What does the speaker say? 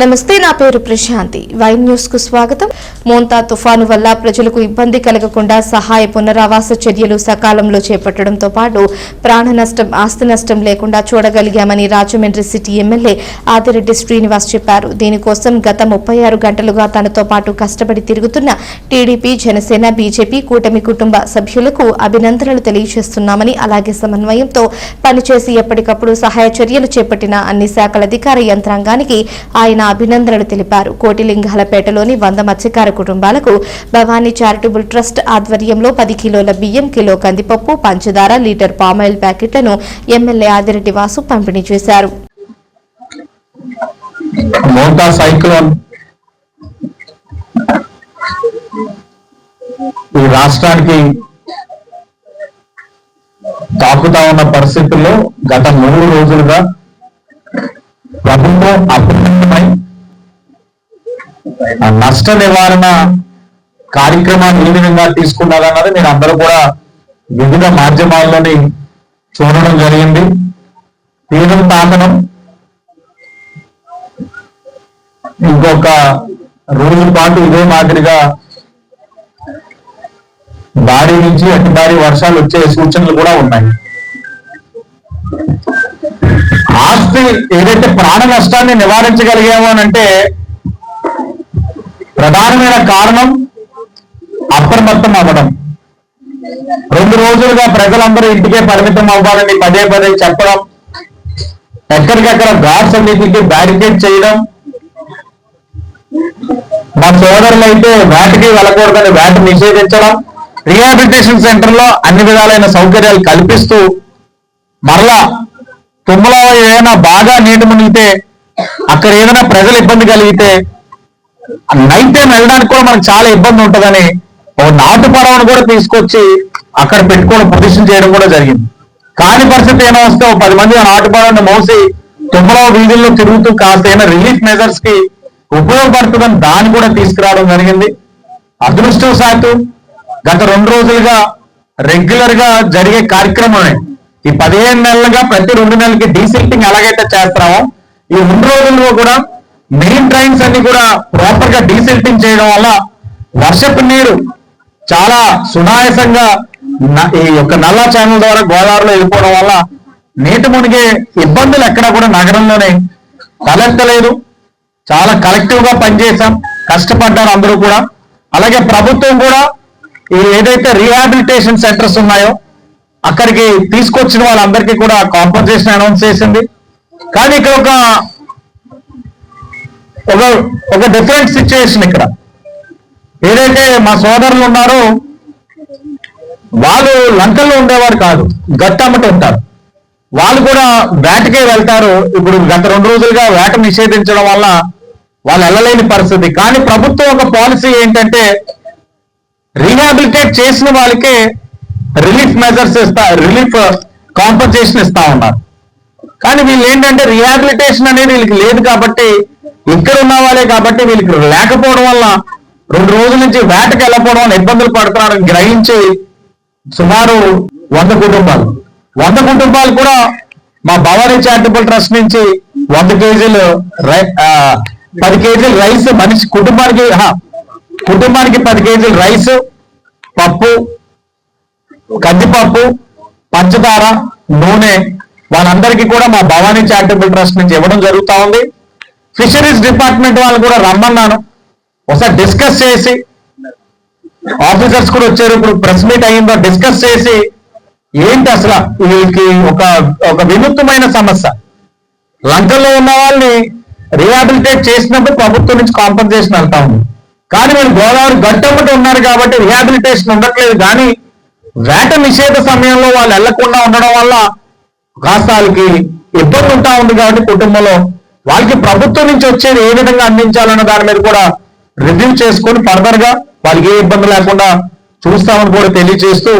నమస్తే నా పేరు ప్రశాంతి. వైన్ న్యూస్కు స్వాగతం. మోంతా తుఫాను వల్ల ప్రజలకు ఇబ్బంది కలగకుండా సహాయ పునరావాస చర్యలు సకాలంలో చేపట్టడంతో పాటు ప్రాణ నష్టం ఆస్తి నష్టం లేకుండా చూడగలిగామని రాజమండ్రి సిటీ ఎమ్మెల్యే ఆదిరెడ్డి శ్రీనివాస్ చెప్పారు. దీనికోసం గత ముప్పై ఆరు గంటలుగా తనతో పాటు కష్టపడి తిరుగుతున్న టీడీపీ జనసేన బీజేపీ కూటమి కుటుంబ సభ్యులకు అభినందనలు తెలియజేస్తున్నామని అలాగే సమన్వయంతో పనిచేసి ఎప్పటికప్పుడు సహాయ చర్యలు చేపట్టిన అన్ని శాఖల అధికార యంత్రాంగానికి ఆయన అభినందనలు తెలిపారు. కోటిలింగాలపేటలోని వంద మత్స్యకార కుటుంబాలకు భవానీ చారిటబుల్ ట్రస్ట్ ఆధ్వర్యంలో పది కిలోల బియ్యం కిలో కందిపప్పు పంచదార లీటర్ పామాయిల్ ప్యాకెట్లను ఎమ్మెల్యే ఆదిరెడ్డి వాసు పంపిణీ చేశారు. ఈ రాష్ట్రానికి తాకుతా ఉన్న పరిస్థితుల్లో గత మూడు రోజులుగా ప్రభుత్వం అప్రమత్తమై నష్ట నివారణ కార్యక్రమాన్ని ఏ విధంగా తీసుకున్నారన్నది మీరు అందరూ కూడా వివిధ మాధ్యమాల్లోని చూడడం జరిగింది. తీరం తాకడం ఇంకొక రోజు పాటు ఇదే మాదిరిగా భారీ నుంచి అతి భారీ వర్షాలు వచ్చే సూచనలు కూడా ఉన్నాయి. ఆస్తి ఏదైతే ప్రాణ నష్టాన్ని నివారించగలిగామో అని అంటే ప్రధానమైన కారణం అప్రమత్తం అవ్వడం. రెండు రోజులుగా ప్రజలందరూ ఇంటికే పరిమితం అవ్వాలని పదే పదే చెప్పడం ఎక్కడికక్కడ గాడ్స్ అన్నిటికీ బ్యారికేడ్ చేయడం. మా సోదరులు అయితే వేటకి వెళ్ళకూడదని వేట నిషేధించడం రిహాబిలిటేషన్ సెంటర్లో అన్ని విధాలైన సౌకర్యాలు కల్పిస్తూ మరలా తుమ్మలో ఏదైనా బాగా నీటి మునిగితే అక్కడ ఏదైనా ప్రజలు ఇబ్బంది కలిగితే నైట్ టైం వెళ్ళడానికి కూడా మనకు చాలా ఇబ్బంది ఉంటుందని ఒక నాటు పడవను కూడా తీసుకొచ్చి అక్కడ పెట్టుకోవడం పొజిషన్ చేయడం కూడా జరిగింది. కాని పరిస్థితి ఏమో వస్తే పది మంది ఆ నాటు పడవను మోసి తుమ్మలో వీధుల్లో తిరుగుతూ కాస్త ఏమైనా రిలీఫ్ మెజర్స్కి ఉపయోగపడుతుందని దాన్ని కూడా తీసుకురావడం జరిగింది. అదృష్టవశాత్తు గత రెండు రోజులుగా రెగ్యులర్గా జరిగే కార్యక్రమమే. ఈ పదిహేను నెలలుగా ప్రతి రెండు నెలలకి డీసిల్టింగ్ ఎలాగైతే చేస్తామో ఈ రెండు రోజుల్లో కూడా మెయిన్ ట్రైన్స్ అన్ని కూడా ప్రాపర్గా డీసిల్టింగ్ చేయడం వల్ల వర్షపు నీరు చాలా సునాయాసంగా న- ఈ యొక్క నల్లా ఛానల్ ద్వారా గోదావరిలో వెళ్ళిపోవడం వల్ల నీటి మునిగే ఇబ్బందులు ఎక్కడా కూడా నగరంలోనే తలెత్తలేదు. చాలా కలెక్టివ్గా పనిచేశాం. కష్టపడ్డారు అందరూ కూడా. అలాగే ప్రభుత్వం కూడా ఈ ఏదైతే రీహాబిలిటేషన్ సెంటర్స్ ఉన్నాయో అక్కడికి తీసుకొచ్చిన వాళ్ళందరికీ కూడా కాంపన్సేషన్ అనౌన్స్ చేసింది. కానీ ఇక్కడ ఒక ఒక ఒక డిఫరెంట్ సిచ్యువేషన్ ఇక్కడ. ఏదైతే మా సోదరులు ఉన్నారో వాళ్ళు లంకల్లో ఉండేవారు కాదు గట్టమ్మట ఉంటారు. వాళ్ళు కూడా వేటకే వెళ్తారు. ఇప్పుడు గత రెండు రోజులుగా వేట నిషేధించడం వల్ల వాళ్ళు వెళ్ళలేని పరిస్థితి. కానీ ప్రభుత్వం ఒక పాలసీ ఏంటంటే రీహాబిలిటేట్ చేసిన వాళ్ళకే రిలీఫ్ మెజర్స్ ఇస్తా రిలీఫ్ కాంపన్సేషన్ ఇస్తా ఉన్నారు. కానీ వీళ్ళు ఏంటంటే రీహాబిలిటేషన్ అనేది వీళ్ళకి లేదు కాబట్టి ఇక్కడ ఉన్న వాళ్ళే కాబట్టి వీళ్ళకి లేకపోవడం వల్ల రెండు రోజుల నుంచి వేటకు వెళ్ళకపోవడం వల్ల ఇబ్బందులు పడుతున్నారని గ్రహించి సుమారు వంద కుటుంబాలు. వంద కుటుంబాలు కూడా మా భవానీ చారిటబుల్ ట్రస్ట్ నుంచి వంద కేజీలు రై- పది కేజీలు రైస్ మనిషి కుటుంబానికి కుటుంబానికి పది కేజీలు రైస్ పప్పు కందిపప్పు పంచదార నూనె వాళ్ళందరికీ కూడా మా భవానీ చారిటబుల్ ట్రస్ట్ నుంచి ఇవ్వడం జరుగుతూ ఉంది. ఫిషరీస్ డిపార్ట్మెంట్ వాళ్ళు కూడా రమ్మన్నాను. ఒకసారి డిస్కస్ చేసి ఆఫీసర్స్ కూడా వచ్చారు. ఇప్పుడు ప్రెస్ మీట్ అయ్యిందో డిస్కస్ చేసి ఏంటి అసలు వీళ్ళకి ఒక ఒక వినూత్నమైన సమస్య? లంకల్లో ఉన్న వాళ్ళని రిహాబిలిటేట్ చేసినప్పుడు ప్రభుత్వం నుంచి కాంపన్సేషన్ వెళ్తా ఉంది. కానీ వీళ్ళు గోదావరి గట్టమ్మటి ఉన్నారు కాబట్టి రిహాబిలిటేషన్ ఉండట్లేదు. కానీ వేట నిషేధ సమయంలో వాళ్ళు వెళ్ళకుండా ఉండడం వల్ల కాస్త వాళ్ళకి ఇబ్బంది ఉంటా ఉంది కాబట్టి కుటుంబంలో వాళ్ళకి ప్రభుత్వం నుంచి వచ్చేది ఏ విధంగా అందించాలన్న దాని మీద కూడా రివ్యూ చేసుకొని ఫర్దర్గా వాళ్ళకి ఏ ఇబ్బంది లేకుండా చూస్తామని కూడా తెలియజేస్తూ